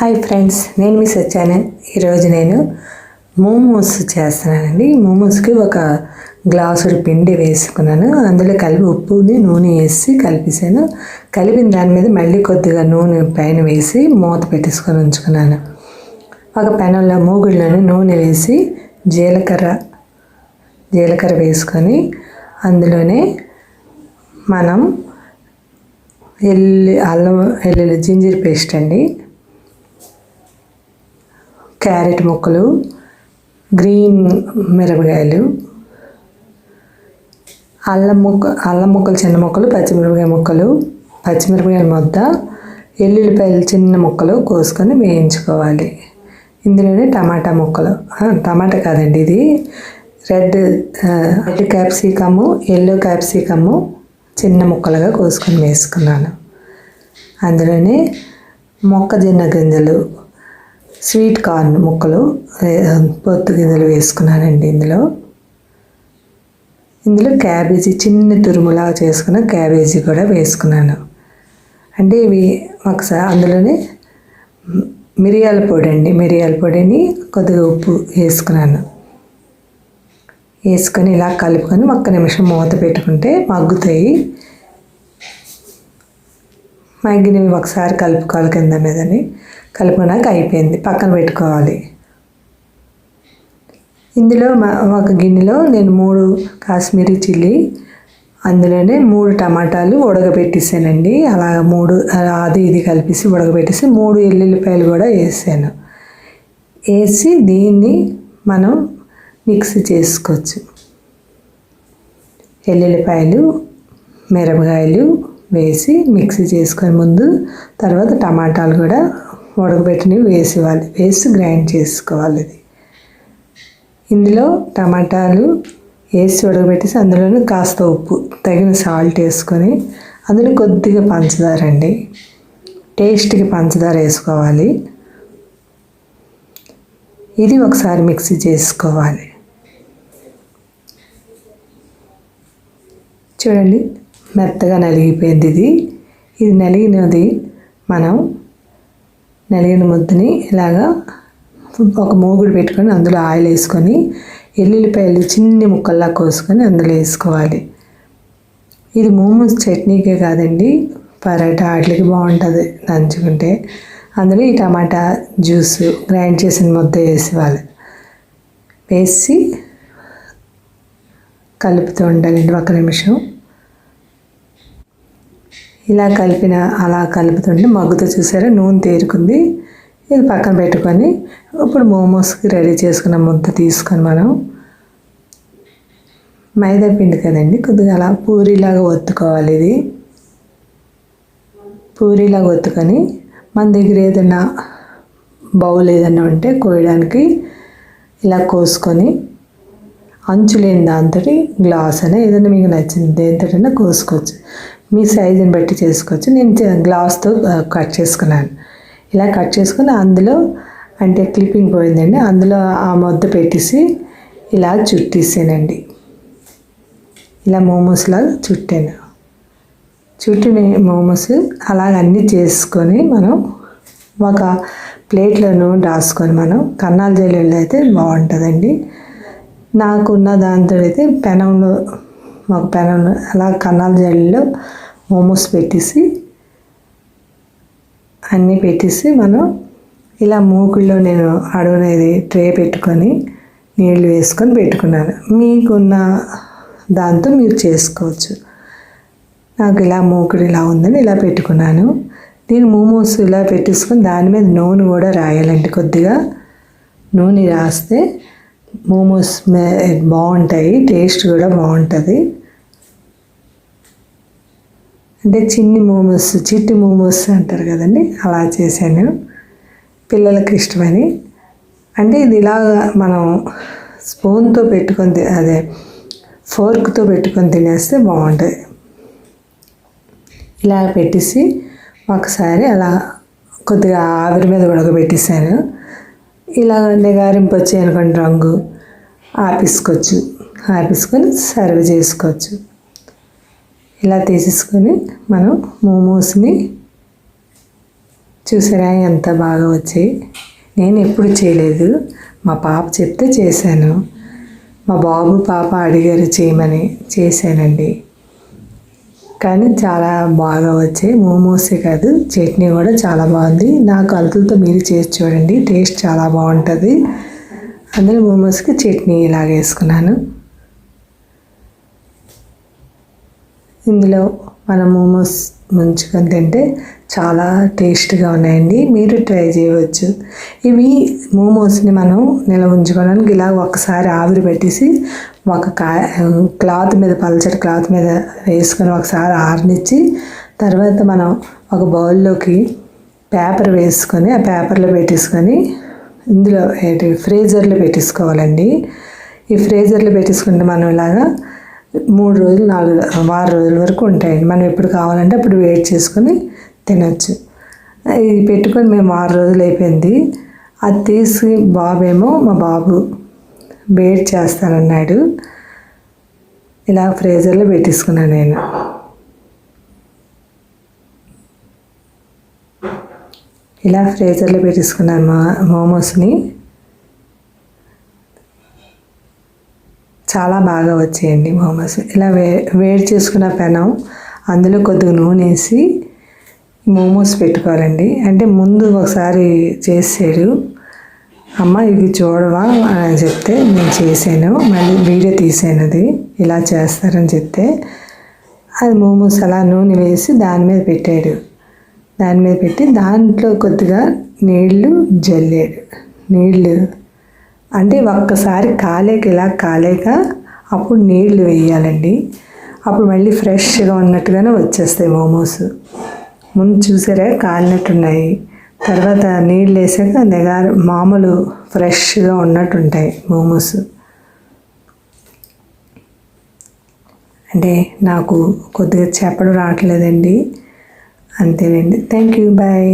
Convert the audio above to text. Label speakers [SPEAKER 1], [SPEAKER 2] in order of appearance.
[SPEAKER 1] Hi friends నేను మీ సత్యాన ఈరోజు నేను మోమోస్ చేస్తున్నానండి. మోమోస్కి ఒక గ్లాసుడు పిండి వేసుకున్నాను. అందులో కలిపి ఉప్పుని నూనె వేసి కలిపేసాను కలిపిన దాని మీద మళ్ళీ కొద్దిగా నూనె పైన వేసి మూత పెట్టేసుకొని ఉంచుకున్నాను. ఒక పెనంలో మూగుళ్ళను నూనె వేసి జీలకర్ర జీలకర్ర వేసుకొని అందులోనే మనం ఎల్లి అల్లం వెల్లుల్లి జింజర్ పేస్ట్ అండి. క్యారెట్ ముక్కలు గ్రీన్ మిరపకాయలు అల్లం ముక్క అల్లం ముక్కలు చిన్న ముక్కలు పచ్చిమిరపకాయ ముక్కలు పచ్చిమిరపకాయల ముద్ద ఎల్లుల్లిపాయలు చిన్న ముక్కలు కోసుకొని వేయించుకోవాలి. ఇందులోనే టమాటా ముక్కలు. టమాటా కాదండి ఇది. Red red capsicum yellow capsicum చిన్న ముక్కలుగా కోసుకొని వేసుకున్నాను. అందులోనే మొక్కజొన్న గింజలు స్వీట్ కార్న్ ముక్కలు పొత్తు గింజలు వేసుకున్నానండి ఇందులో. ఇందులో క్యాబేజీ చిన్న తురుములా చేసుకున్న క్యాబేజీ కూడా వేసుకున్నాను. అంటే ఇవి ఒకసారి అందులోనే మిరియాల పొడి అండి మిరియాల పొడిని కొద్దిగా ఉప్పు వేసుకున్నాను. వేసుకొని ఇలా కలుపుకొని ఒక్క నిమిషం మూత పెట్టుకుంటే మగ్గుతాయి. మగ్గినవి ఒకసారి కలుపుకోవాలి కింద మీదని. కలుపుకున్నాక అయిపోయింది. పక్కన పెట్టుకోవాలి. ఇందులో ఒక గిన్నెలో నేను మూడు కాశ్మీరీ చిల్లీ అందులోనే మూడు టమాటాలు ఉడకబెట్టేసానండి. అలా మూడు అది ఇది కలిపేసి ఉడకబెట్టేసి మూడు ఎల్లుల్లిపాయలు కూడా వేసాను. వేసి దీన్ని మనం మిక్సీ చేసుకోవచ్చు. ఎల్లుల్లిపాయలు మిరపకాయలు వేసి మిక్సీ చేసుకొని ముందు తర్వాత టమాటాలు కూడా ఉడకబెట్టినవి వేసేవాలి. వేసి గ్రైండ్ చేసుకోవాలి ఇది ఇందులో టమాటాలు వేసి ఉడకబెట్టేసి అందులోనే కాస్త ఉప్పు తగిన సాల్ట్ వేసుకొని అందులో కొద్దిగా పంచదార అండి. టేస్ట్కి పంచదార వేసుకోవాలి. ఇది ఒకసారి మిక్సీ చేసుకోవాలి. చూడండి మెత్తగా నలిగిపోయింది ఇది. ఇది నలిగినది మనం నలిగిన ముద్దని ఇలాగా ఒక మూగుడు పెట్టుకొని అందులో ఆయిల్ వేసుకొని ఎల్లుల్లిపాయలు చిన్ని ముక్కల్లా కోసుకొని అందులో వేసుకోవాలి. ఇది మోమోస్ చట్నీకే కాదండి పరాటా వాటికి బాగుంటుంది నంచుకుంటే అందులో ఈ టమాటా జ్యూస్ గ్రైండ్ చేసిన ముద్ద వేసేవాలి. వేసి కలుపుతూ ఉండాలండి ఒక నిమిషం. ఇలా కలిపిన అలా కలుపుతుంటే మగ్గుతో చూసారా? నూనె తేరుకుంది. ఇది పక్కన పెట్టుకొని ఇప్పుడు మోమోస్కి రెడీ చేసుకున్న ముద్ద తీసుకొని మనం మైదా పిండి కదండి కొద్దిగా అలా పూరీలాగా ఒత్తుకోవాలి ఇది. పూరీలాగా ఒత్తుకొని మన దగ్గర ఏదైనా బౌల్ ఏదైనా ఉంటే కోయడానికి ఇలా కోసుకొని అంచు లేని దాంతో గ్లాస్ అయినా ఏదైనా మీకు నచ్చింది దేంతోటైనా కోసుకోవచ్చు. మీ సైజుని బట్టి చేసుకోవచ్చు. నేను గ్లాస్తో కట్ చేసుకున్నాను. ఇలా కట్ చేసుకుని అందులో అంటే క్లిప్పింగ్ పోయిందండి. అందులో ఆ ముద్ద పెట్టేసి ఇలా చుట్టేసానండి. ఇలా మోమోస్లా చుట్టాను. చుట్టిన మోమోస్ అలాగ అన్నీ చేసుకొని మనం ఒక ప్లేట్లో రాసుకొని మనం కన్నాల జల్లులో అయితే బాగుంటుందండి. నాకున్న దాంతో అయితే పెనంలో మాకు పెనంలో అలా కన్నాల జల్లులో మోమోస్ పెట్టేసి అన్నీ పెట్టేసి మనం ఇలా మూకుల్లో నేను అడుగునేది ట్రే పెట్టుకొని నీళ్ళు వేసుకొని పెట్టుకున్నాను. మీకున్న దాంతో మీరు చేసుకోవచ్చు. నాకు ఇలా మూకుడు ఇలా ఉందని ఇలా పెట్టుకున్నాను. నేను మోమోస్ ఇలా పెట్టేసుకొని దాని మీద నూనె కూడా రాయాలండి కొద్దిగా. నూనె రాస్తే మోమోస్ బాగుంటాయి టేస్ట్ కూడా బాగుంటుంది. అంటే చిన్ని మోమోస్ చిట్టి మోమోస్ అంటారు కదండి. అలా చేశాను పిల్లలకి ఇష్టమని. అంటే ఇది ఇలా మనం స్పూన్తో పెట్టుకొని అదే ఫోర్క్తో పెట్టుకొని తినేస్తే బాగుంటుంది ఇలా పెట్టేసి ఒకసారి అలా కొద్దిగా ఆవిరి మీద ఉడకబెట్టేసాను ఇలా నిగారింపు వచ్చాయి అనుకోండి రంగు ఆపేసుకోవచ్చు. ఆపేసుకొని సర్వ్ చేసుకోవచ్చు. ఇలా తీసేసుకొని మనం మోమోస్ని చూసారా ఎంత బాగా వచ్చాయి. నేను ఎప్పుడు చేయలేదు. మా పాప చెప్తే చేశాను. మా బాబు పాప అడిగారు చేయమని. చేశానండి. కానీ చాలా బాగా వచ్చాయి. మోమోసే కాదు చట్నీ కూడా చాలా బాగుంది. నా కలుతులతో మీరు చేసి చూడండి. టేస్ట్ చాలా బాగుంటుంది. అందులో మోమోస్కి చట్నీ ఇలాగ వేసుకున్నాను. ఇందులో మన మోమోస్ ముంచుకొని తింటే చాలా టేస్ట్గా ఉన్నాయండి. మీరు ట్రై చేయవచ్చు. ఇవి మోమోస్ని మనం నిల్వ ఉంచుకోవడానికి ఇలా ఒకసారి ఆవిరి పెట్టేసి ఒక కా క్లాత్ మీద పల్చటి క్లాత్ మీద వేసుకొని ఒకసారి ఆరనిచ్చి తర్వాత మనం ఒక బౌల్లోకి పేపర్ వేసుకొని ఆ పేపర్లో పెట్టేసుకొని ఇందులో ఏంటి ఫ్రీజర్లో పెట్టేసుకోవాలండి. ఈ ఫ్రీజర్లో పెట్టేసుకుంటే మనం ఇలాగా మూడు రోజులు నాలుగు వారం రోజుల వరకు ఉంటాయండి. మనం ఎప్పుడు కావాలంటే అప్పుడు వెయిట్ చేసుకొని తినచ్చు. ఇది పెట్టుకొని మేము ఆరు రోజులు అయిపోయింది. అది తీసి బాబేమో మా బాబు వెయిట్ చేస్తానన్నాడు. ఇలా ఫ్రీజర్లో పెట్టేసుకున్నాను నేను. ఇలా ఫ్రీజర్లో పెట్టేసుకున్నాను మా మోమోస్ని చాలా బాగా వచ్చాయండి మోమోస్. ఇలా వే వేడి చేసుకున్న పెనం అందులో కొద్దిగా నూనె వేసి మోమోస్ పెట్టుకోవాలండి. అంటే ముందు ఒకసారి చేసాడు. అమ్మ ఇవి చూడవా అని చెప్తే నేను చేశాను. మళ్ళీ వీడియో తీసాను అది. ఇలా చేస్తారని చెప్తే అది మోమోస్ అలా నూనె వేసి దాని మీద పెట్టాడు. దాని మీద పెట్టి దాంట్లో కొద్దిగా నీళ్ళు జల్లాడు. నీళ్ళు అంటే ఒక్కసారి కాలేక ఇలా కాలేక అప్పుడు నీళ్ళు వేయాలండి. అప్పుడు మళ్ళీ ఫ్రెష్గా ఉన్నట్టుగానే వచ్చేస్తాయి మోమోస్. ముందు చూసారా కాలినట్టున్నాయి. తర్వాత నీళ్ళు వేసాక నెగారు మామూలు ఫ్రెష్గా ఉన్నట్టుంటాయి మోమోస్. అంటే నాకు కొద్దిగా చెప్పడం రావట్లేదండి. అంతేనండి. Thank you. బాయ్.